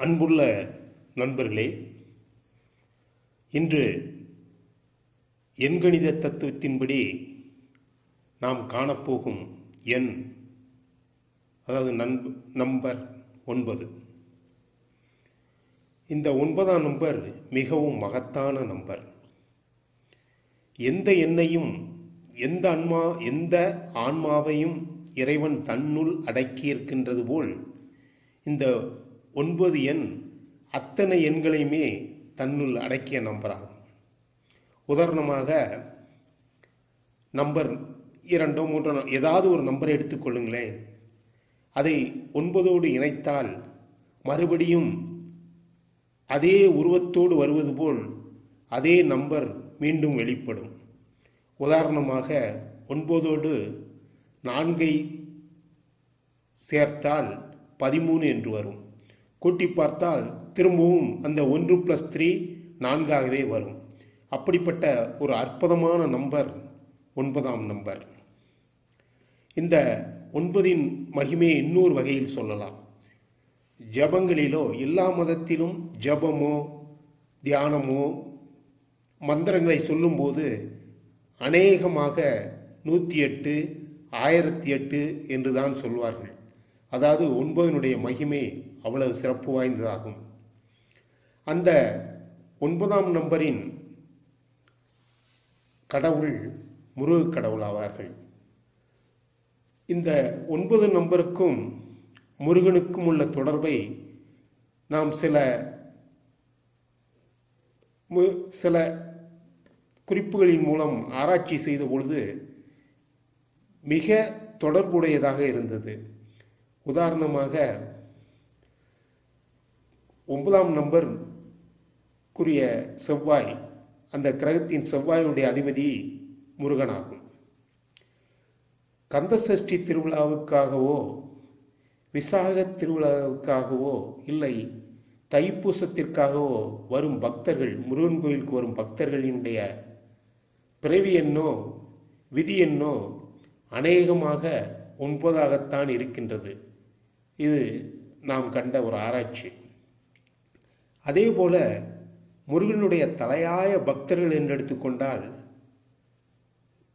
அன்புள்ள நண்பர்களே இன்று எண்கணித தத்துவத்தின்படி நாம் காணப்போகும் எண் அதாவது நண்ப நம்பர் ஒன்பது. இந்த ஒன்பதாம் நம்பர் மிகவும் மகத்தான நம்பர். எந்த எண்ணையும் எந்த அன்மா எந்த ஆன்மாவையும் இறைவன் தன்னுள் அடக்கியிருக்கின்றது போல் இந்த ஒன்பது எண் அத்தனை எண்களையுமே தன்னுள் அடக்கிய நம்பராகும். உதாரணமாக நம்பர் இரண்டோ மூன்றோ ஏதாவது ஒரு நம்பரை எடுத்துக்கொள்ளுங்களேன் அதை ஒன்பதோடு இணைத்தால் மறுபடியும் அதே உருவத்தோடு வருவது போல் அதே நம்பர் மீண்டும் வெளிப்படும். உதாரணமாக ஒன்பதோடு நான்கை சேர்த்தால் பதிமூணு என்று வரும். கூட்டி பார்த்தால் திரும்பவும் அந்த ஒன்று ப்ளஸ் த்ரீ நான்காகவே வரும். அப்படிப்பட்ட ஒரு அற்புதமான நம்பர் ஒன்பதாம் நம்பர் இந்த ஒன்பதின் மகிமையை இன்னொரு வகையில் சொல்லலாம். ஜபங்களிலோ எல்லா மதத்திலும் ஜபமோ தியானமோ மந்திரங்களை சொல்லும்போது அநேகமாக நூற்றி எட்டு ஆயிரத்தி எட்டு என்று தான் சொல்வார்கள். அதாவது ஒன்பதனுடைய மகிமை அவ்வளவு சிறப்பு வாய்ந்ததாகும். அந்த ஒன்பதாம் நம்பரின் கடவுள் முருக கடவுள் ஆவார்கள். இந்த ஒன்பது நம்பருக்கும் முருகனுக்கும் உள்ள தொடர்பை நாம் சில சில குறிப்புகளின் மூலம் ஆராய்ச்சி செய்த பொழுது மிக தொடர்புடையதாக இருந்தது. உதாரணமாக ஒன்பதாம் நம்பர் குறிய செவ்வாய் அந்த கிரகத்தின் செவ்வாயுடைய அதிபதி முருகனாகும் கந்தசஷ்டி திருவிழாவுக்காகவோ விசாக திருவிழாவுக்காகவோ இல்லை தைப்பூசத்திற்காகவோ வரும் பக்தர்கள் முருகன் கோயிலுக்கு வரும் பக்தர்களினுடைய பிறவி எண்ணோ விதி எண்ணோ அநேகமாக ஒன்பதாகத்தான் இருக்கின்றது. இது நாம் கண்ட ஒரு ஆராய்ச்சி. அதே போல முருகனுடைய தலையாய பக்தர்கள் என்று எடுத்துக்கொண்டால்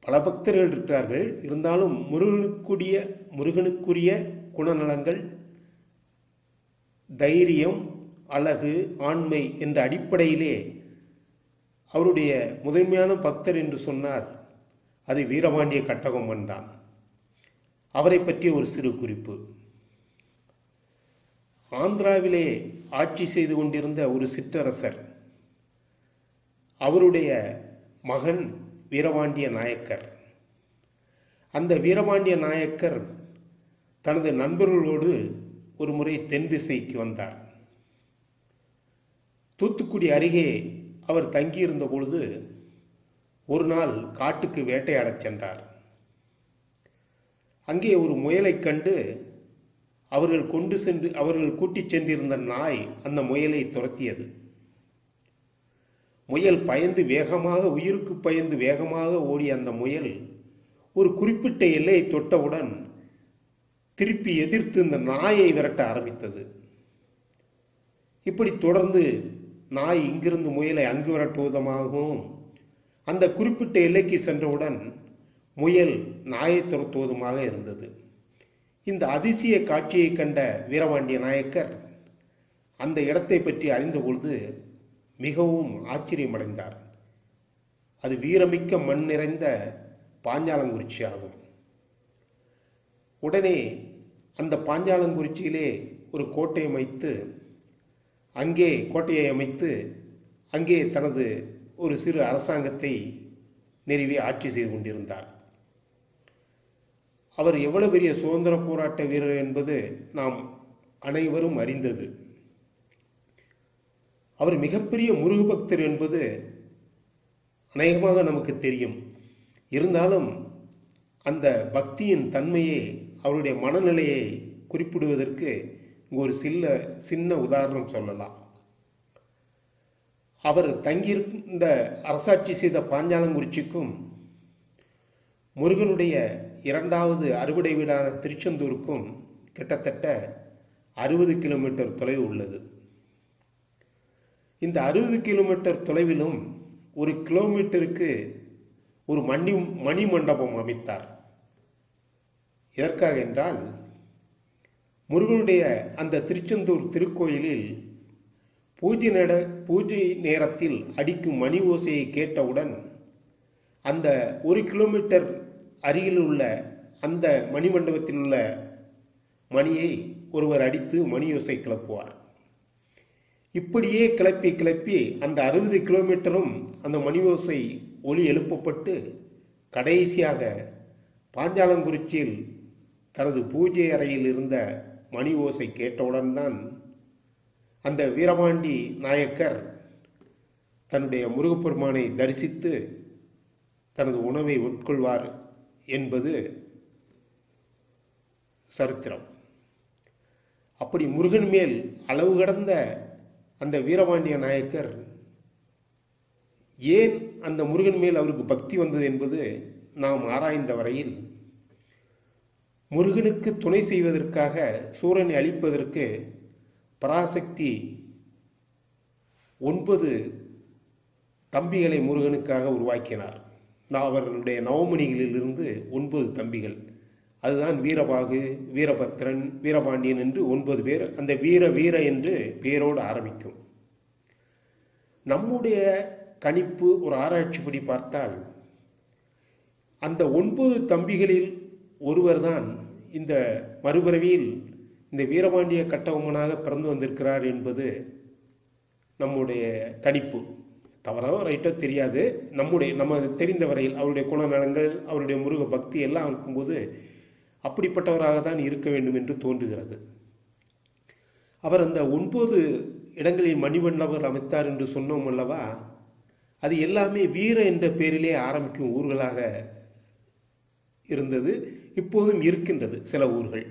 பல பக்தர்கள் இருக்கிறார்கள். இருந்தாலும் முருகனுக்குரிய முருகனுக்குரிய குணநலங்கள் தைரியம் அழகு ஆண்மை என்ற அடிப்படையிலே அவருடைய முதன்மையான பக்தர் என்று சொன்னார் அது வீரபாண்டிய கட்டகொம்மன் தான். அவரை பற்றிய ஒரு சிறு குறிப்பு. ஆந்திராவிலே ஆட்சி செய்து கொண்டிருந்த ஒரு சிற்றரசர் அவருடைய மகன் வீரபாண்டிய நாயக்கர். அந்த வீரபாண்டிய நாயக்கர் தனது நண்பர்களோடு ஒரு முறை தென் திசைக்கு வந்தார். தூத்துக்குடி அருகே அவர் தங்கியிருந்த பொழுது ஒரு நாள் காட்டுக்கு வேட்டையாடச் சென்றார். அங்கே ஒரு முயலைக் கண்டு அவர்கள் கொண்டு சென்று அவர்கள் கூட்டிச் சென்றிருந்த நாய் அந்த முயலை துரத்தியது. முயல் பயந்து வேகமாக உயிருக்கு பயந்து வேகமாக ஓடிய அந்த முயல் ஒரு குறிப்பிட்ட எல்லையை தொட்டவுடன் திருப்பி எதிர்த்து இந்த நாயை விரட்ட ஆரம்பித்தது. இப்படி தொடர்ந்து நாய் இங்கிருந்து முயலை அங்கு விரட்டுவதுமாகவும் அந்த குறிப்பிட்ட எல்லைக்கு சென்றவுடன் முயல் நாயை துரத்துவதுமாக இருந்தது. இந்த அதிசய காட்சியை கண்ட வீரபாண்டிய நாயக்கர் அந்த இடத்தை பற்றி அறிந்தபொழுது மிகவும் ஆச்சரியமடைந்தார். அது வீரமிக்க மண் நிறைந்த பாஞ்சாலங்குறிச்சி ஆகும். உடனே அந்த பாஞ்சாலங்குறிச்சியிலே ஒரு கோட்டை அமைத்து அங்கே கோட்டையை அமைத்து அங்கே தனது ஒரு சிறு அரசாங்கத்தை நிறுவி ஆட்சி செய்து கொண்டிருந்தார். அவர் எவ்வளவு பெரிய சுதந்திர போராட்ட வீரர் என்பது நாம் அனைவரும் அறிந்தது. அவர் மிகப்பெரிய முருகு பக்தர் என்பது அநேகமாக நமக்கு தெரியும். இருந்தாலும் அந்த பக்தியின் தன்மையை அவருடைய மனநிலையை குறிப்பிடுவதற்கு ஒரு சில்ல சின்ன உதாரணம் சொல்லலாம். அவர் தங்கியிருந்த அரசாட்சி செய்த பாஞ்சாலங்குறிச்சிக்கும் முருகனுடைய இரண்டாவது அறுவடை வீடான திருச்செந்தூருக்கும் கிட்டத்தட்ட அறுபது கிலோமீட்டர் தொலைவு உள்ளது. இந்த அறுபது கிலோமீட்டர் தொலைவிலும் ஒரு கிலோமீட்டருக்கு ஒரு மணி மணி மண்டபம் அமைத்தார். எதற்காக என்றால் முருகனுடைய அந்த திருச்செந்தூர் திருக்கோயிலில் பூஜை நட பூஜை நேரத்தில் அடிக்கும் மணி ஓசையை கேட்டவுடன் அந்த ஒரு கிலோமீட்டர் அருகில் உள்ள அந்த மணிமண்டபத்தில் உள்ள மணியை ஒருவர் அடித்து மணியோசை கிளப்புவார். இப்படியே கிளப்பி கிளப்பி அந்த அறுபது கிலோமீட்டரும் அந்த மணி ஓசை ஒளி எழுப்பப்பட்டு கடைசியாக பாஞ்சாலங்குறிச்சியில் தனது பூஜை அறையில் இருந்த மணி ஓசை கேட்டவுடன் தான் அந்த வீரபாண்டி நாயக்கர் தன்னுடைய முருகப்பெருமானை தரிசித்து தனது உணவை உட்கொள்வார். என்பது சரித்திரம். அப்படி முருகன் மேல் அளவு கடந்த அந்த வீரபாண்டிய நாயக்கர் ஏன் அந்த முருகன் மேல் அவருக்கு பக்தி வந்தது என்பது நாம் ஆராய்ந்த வரையில் முருகனுக்கு துணை செய்வதற்காக சூரனை அழிப்பதற்கு பராசக்தி ஒன்பது தம்பிகளை முருகனுக்காக உருவாக்கினார். அவர்களுடைய நவமணிகளிலிருந்து ஒன்பது தம்பிகள். அதுதான் வீரபாகு வீரபத்ரன் வீரபாண்டியன் என்று ஒன்பது பேர். அந்த வீர வீர என்று பேரோடு ஆரம்பிக்கும். நம்முடைய கணிப்பு ஒரு ஆராய்ச்சிப்படி பார்த்தால் அந்த ஒன்பது தம்பிகளில் ஒருவர்தான் இந்த மறுபிறவியில் இந்த வீரபாண்டிய கட்டபொம்மனாக பிறந்து வந்திருக்கிறார் என்பது நம்முடைய கணிப்பு. தவறோ ரைட்டோ தெரியாது. நம்முடைய நம்ம தெரிந்த வரையில் அவருடைய குணநலங்கள் அவருடைய முருக பக்தி எல்லாம் இருக்கும்போது அப்படிப்பட்டவராக தான் இருக்க வேண்டும் என்று தோன்றுகிறது. அவர் அந்த ஒன்பது இடங்களில் மணிமண்டபர் அமைத்தார் என்று சொன்னோம் அல்லவா? அது எல்லாமே வீர என்ற பெயரிலே ஆரம்பிக்கும் ஊர்களாக இருந்தது. இப்போதும் இருக்கின்றது சில ஊர்கள்.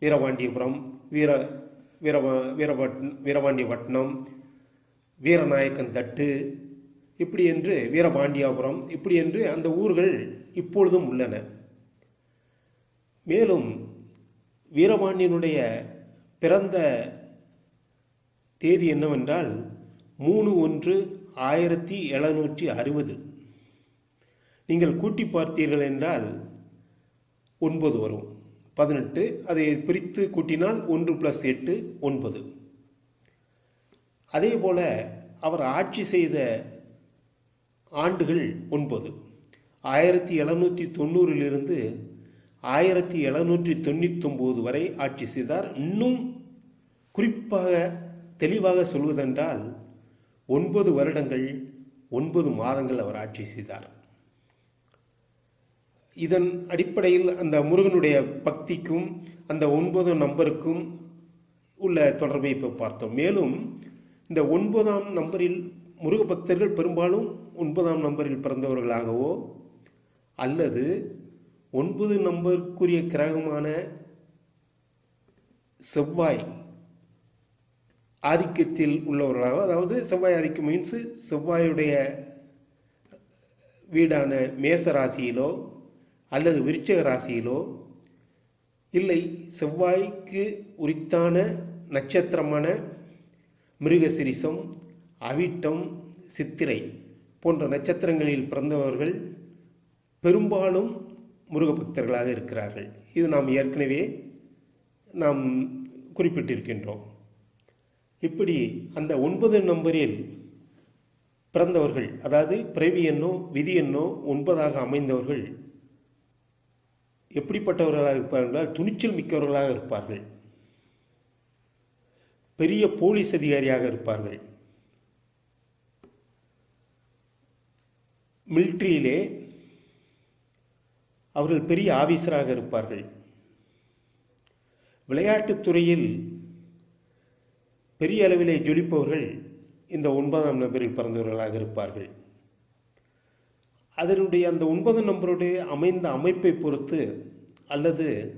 வீரபாண்டியபுரம் வீர வீரவட் வீரபட் வீரபாண்டியபட்டினம் வீரநாயக்கன் தட்டு இப்படி என்று வீரபாண்டியாபுரம் இப்படி என்று அந்த ஊர்கள் இப்பொழுதும் உள்ளன. மேலும் வீரபாண்டியனுடைய பிறந்த தேதி என்னவென்றால் மூணு ஒன்று ஆயிரத்தி எழுநூற்றி அறுபது. நீங்கள் கூட்டி பார்த்தீர்கள் என்றால் ஒன்பது வரும். பதினெட்டு அதை பிரித்து கூட்டினால் ஒன்று பிளஸ் எட்டு ஒன்பது. அதே போல அவர் ஆட்சி செய்த ஆண்டுகள் ஒன்பது. ஆயிரத்தி எழுநூற்றி தொண்ணூறிலிருந்து ஆயிரத்தி எழுநூற்றி தொண்ணூத்தொம்போது வரை ஆட்சி செய்தார். இன்னும் குறிப்பாக தெளிவாக சொல்வதென்றால் ஒன்பது வருடங்கள் ஒன்பது மாதங்கள் அவர் ஆட்சி செய்தார். இதன் அடிப்படையில் அந்த முருகனுடைய பக்திக்கும் அந்த ஒன்பது நம்பருக்கும் உள்ள தொடர்பை இப்போ பார்த்தோம். மேலும் இந்த ஒன்பதாம் நம்பரில் முருக பக்தர்கள் பெரும்பாலும் ஒன்பதாம் நம்பரில் பிறந்தவர்களாகவோ அல்லது ஒன்பது நம்பருக்குரிய கிரகமான செவ்வாய் ஆதிக்கத்தில் உள்ளவர்களாக அதாவது செவ்வாய் ஆதிக்கம் மீன்ஸ் செவ்வாயுடைய வீடான மேச ராசியிலோ அல்லது விருச்சக ராசியிலோ இல்லை செவ்வாய்க்கு உரித்தான நட்சத்திரமான மிருகசிரிசம் அவிட்டம் சித்திரை. போன்ற நட்சத்திரங்களில் பிறந்தவர்கள் பெரும்பாலும் முருகபக்தர்களாக இருக்கிறார்கள். இது நாம் ஏற்கனவே நாம் குறிப்பிட்டிருக்கின்றோம். இப்படி அந்த ஒன்பது நம்பரில் பிறந்தவர்கள் அதாவது பிறவி எண்ணோ விதி எண்ணோ ஒன்பதாக அமைந்தவர்கள் எப்படிப்பட்டவர்களாக இருப்பார்கள் என்றால் துணிச்சல் மிக்கவர்களாக இருப்பார்கள். பெரிய போலீஸ் அதிகாரியாக இருப்பார்கள். மில்ட்ரியிலே அவர்கள் பெரிய ஆபீசராக இருப்பார்கள். விளையாட்டுத் துறையில் பெரிய அளவிலே ஜொலிப்பவர்கள் இந்த ஒன்பதாம் நம்பரில் பிறந்தவர்களாக இருப்பார்கள். அதனுடைய அந்த ஒன்பது நம்பருடைய அமைந்த அமைப்பை பொறுத்து அல்லது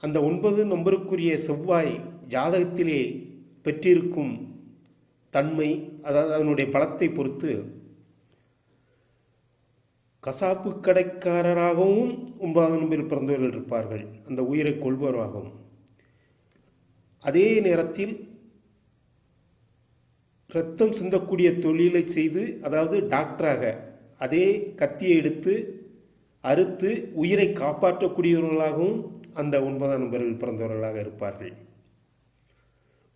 அந்த ஒன்பது நம்பருக்குரிய செவ்வாய் ஜாதகத்திலே பெற்றிருக்கும் தன்மை அதாவது அதனுடைய பலத்தை பொறுத்து கசாப்பு கடைக்காரராகவும் ஒன்பதாம் நம்பரில் பிறந்தவர்கள் இருப்பார்கள். அந்த உயிரை கொள்பவராகவும். அதே நேரத்தில் இரத்தம் சிந்தக்கூடிய தொழிலை செய்து அதாவது டாக்டராக அதே கத்தியை எடுத்து அறுத்து உயிரை காப்பாற்றக்கூடியவர்களாகவும் அந்த ஒன்பதாம் நம்பரில் பிறந்தவர்களாக இருப்பார்கள்.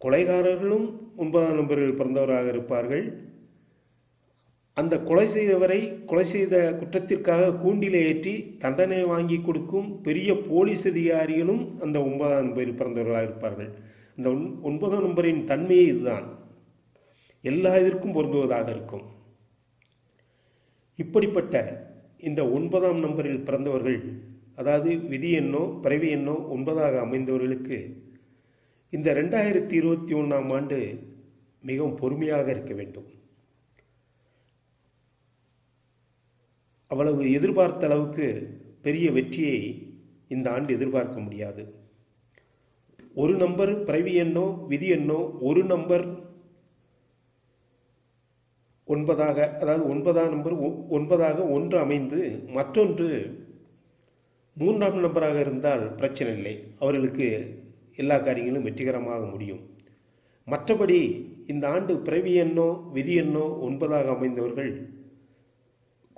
கொலைகாரர்களும் ஒன்பதாம் நம்பரில் பிறந்தவராக இருப்பார்கள். அந்த கொலை செய்தவரை கொலை செய்த குற்றத்திற்காக கூண்டிலே ஏற்றி தண்டனை வாங்கி கொடுக்கும் பெரிய போலீஸ் அதிகாரிகளும் அந்த ஒன்பதாம் நம்பரில் பிறந்தவர்களாக இருப்பார்கள். இந்த ஒன்- ஒன்பதாம் நம்பரின் தன்மையே இதுதான். எல்லா இதற்கும் பொருந்துவதாக இருக்கும். இப்படிப்பட்ட இந்த ஒன்பதாம் நம்பரில் பிறந்தவர்கள் அதாவது விதி எண்ணோ பிறவி எண்ணோ ஒன்பதாக அமைந்தவர்களுக்கு இந்த ரெண்டாயிரத்தி இருபத்தி ஒன்றாம் ஆண்டு மிகவும் பொறுமையாக இருக்க வேண்டும். அவ்வளவு எதிர்பார்த்த அளவுக்கு பெரிய வெற்றியை இந்த ஆண்டு எதிர்பார்க்க முடியாது. ஒரு நம்பர் பிறவி எண்ணோ விதி எண்ணோ ஒரு நம்பர் ஒன்பதாக அதாவது ஒன்பதாம் நம்பர் ஒ- ஒன்பதாக ஒன்று அமைந்து மற்றொன்று மூன்றாம் நம்பராக இருந்தால் பிரச்சனை இல்லை. அவர்களுக்கு எல்லா காரியங்களும் வெற்றிகரமாக முடியும். மற்றபடி இந்த ஆண்டு பிறவி எண்ணோ விதி எண்ணோ ஒன்பதாக அமைந்தவர்கள்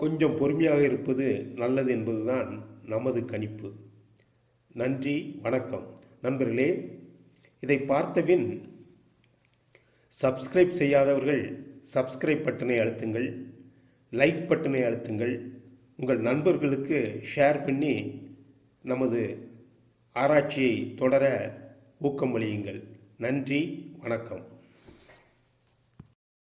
கொஞ்சம் பொறுமையாக இருப்பது நல்லது என்பதுதான் நமது கணிப்பு. நன்றி வணக்கம். நண்பர்களே இதை பார்த்தபின் சப்ஸ்கிரைப் செய்யாதவர்கள் சப்ஸ்கிரைப் பட்டனை அழுத்துங்கள் லைக் பட்டனை அழுத்துங்கள் உங்கள் நண்பர்களுக்கு ஷேர் பண்ணி நமது ஆராய்ச்சியை தொடர ஊக்கம் அளியுங்கள். நன்றி வணக்கம்.